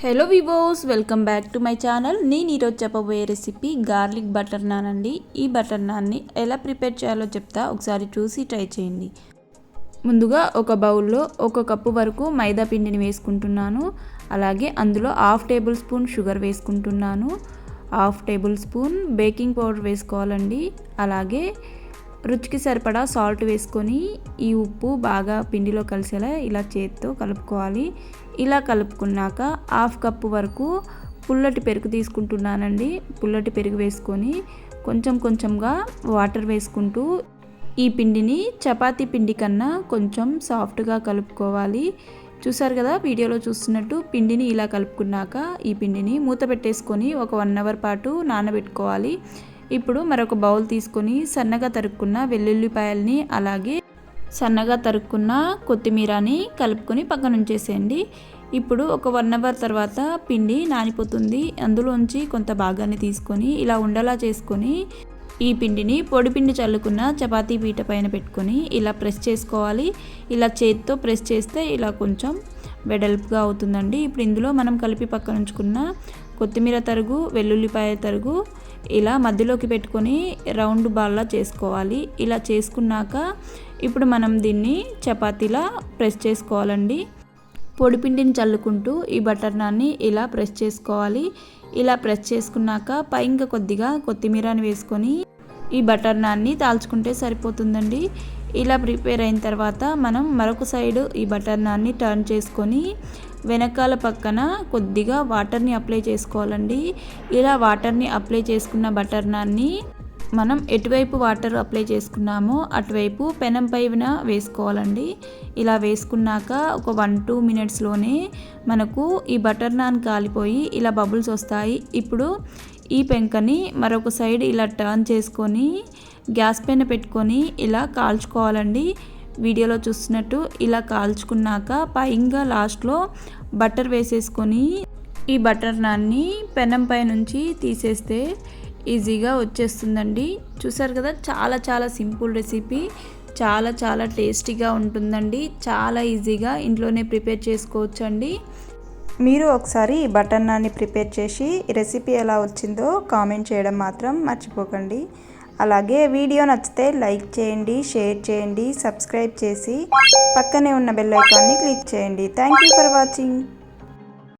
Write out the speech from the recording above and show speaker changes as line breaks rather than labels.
Hello viewers welcome back to my channel. నేను ఈరోజు చెప్పబోయే రెసిపీ గార్లిక్ బటర్ నాన్ అండి ఈ బటర్ నాన్ని ఎలా ప్రిపేర్ చేయాలో చెప్తా ఒకసారి చూసి ట్రై చేయండి. ముందుగా ఒక బౌల్లో ఒక కప్పు వరకు మైదా పిండిని వేసుకుంటున్నాను. అలాగే అందులో హాఫ్ టేబుల్ స్పూన్ షుగర్ వేసుకుంటున్నాను. Half table spoon baking powder వేసుకోవాలండి. అలాగే రుచికి సరిపడా సాల్ట్ వేసుకొని ఈ ఉప్పు బాగా పిండిలో కలిసేలా ఇలా చేతితో కలుపుకోవాలి. ఇలా కలుపుకున్నాక హాఫ్ కప్పు వరకు పుల్లటి పెరుగు తీసుకుంటున్నానండి. పుల్లటి పెరుగు వేసుకొని కొంచెం కొంచెంగా వాటర్ వేసుకుంటూ ఈ పిండిని చపాతీ పిండి కన్నా కొంచెం సాఫ్ట్గా కలుపుకోవాలి. చూసారు కదా వీడియోలో చూస్తున్నట్టు పిండిని ఇలా కలుపుకున్నాక ఈ పిండిని మూత పెట్టేసుకొని ఒక వన్ అవర్ పాటు నానబెట్టుకోవాలి. ఇప్పుడు మరొక బౌల్ తీసుకొని సన్నగా తరుక్కున్న వెల్లుల్లిపాయల్ని అలాగే సన్నగా తరుక్కున్న కొత్తిమీరని కలుపుకొని పక్కన ఉంచేసేయండి. ఇప్పుడు ఒక వన్ అవర్ తర్వాత పిండి నానిపోతుంది. అందులోంచి కొంత భాగాన్ని తీసుకొని ఇలా ఉండలా చేసుకొని ఈ పిండిని పొడి పిండి చల్లుకున్న చపాతీ పీట పైన పెట్టుకొని ఇలా ప్రెస్ చేసుకోవాలి. ఇలా చేతితో ప్రెస్ చేస్తే ఇలా కొంచెం వెడల్పుగా అవుతుందండి. ఇప్పుడు ఇందులో మనం కలిపి పక్కన ఉంచుకున్న కొత్తిమీర తరుగు వెల్లుల్లిపాయ తరుగు ఇలా మధ్యలోకి పెట్టుకొని రౌండ్ బాల్లా చేసుకోవాలి. ఇలా చేసుకున్నాక ఇప్పుడు మనం దీన్ని చపాతీలా ప్రెస్ చేసుకోవాలండి. పొడిపిండిని చల్లుకుంటూ ఈ బటర్ నాన్ని ఇలా ప్రెస్ చేసుకోవాలి. ఇలా ప్రెస్ చేసుకున్నాక పైన కొద్దిగా కొత్తిమీరని వేసుకొని ఈ బటర్ నాన్ని తాల్చుకుంటే సరిపోతుందండి. ఇలా ప్రిపేర్ అయిన తర్వాత మనం మరొక సైడ్ ఈ బటర్ నాన్ని టర్న్ చేసుకొని వెనకాల పక్కన కొద్దిగా వాటర్ని అప్లై చేసుకోవాలండి. ఇలా వాటర్ని అప్లై చేసుకున్న బటర్ నాన్ని మనం ఎటువైపు వాటర్ అప్లై చేసుకున్నామో అటువైపు పెనం పైన వేసుకోవాలండి. ఇలా వేసుకున్నాక ఒక వన్ టూ మినిట్స్లోనే మనకు ఈ బటర్ నాన్ కాలిపోయి ఇలా బబుల్స్ వస్తాయి. ఇప్పుడు ఈ పెంకని మరొక సైడ్ ఇలా టర్న్ చేసుకొని గ్యాస్ పైన పెట్టుకొని ఇలా కాల్చుకోవాలండి. వీడియోలో చూస్తున్నట్టు ఇలా కాల్చుకున్నాక పైగా లాస్ట్లో బటర్ వేసేసుకొని ఈ బటర్ నాన్ని పెనం పై నుంచి తీసేస్తే ఈజీగా వచ్చేస్తుందండి. చూసారు కదా చాలా చాలా సింపుల్ రెసిపీ. చాలా చాలా టేస్టీగా ఉంటుందండి. చాలా ఈజీగా ఇంట్లోనే ప్రిపేర్ చేసుకోవచ్చండి.
మీరు ఒకసారి బటర్ నాన్ని ప్రిపేర్ చేసి రెసిపీ ఎలా వచ్చిందో కామెంట్ చేయడం మాత్రం మర్చిపోకండి. అలాగే వీడియో నచ్చితే లైక్ చేయండి షేర్ చేయండి సబ్స్క్రైబ్ చేసి పక్కనే ఉన్న బెల్ ఐకాన్ని క్లిక్ చేయండి. Thank you for watching.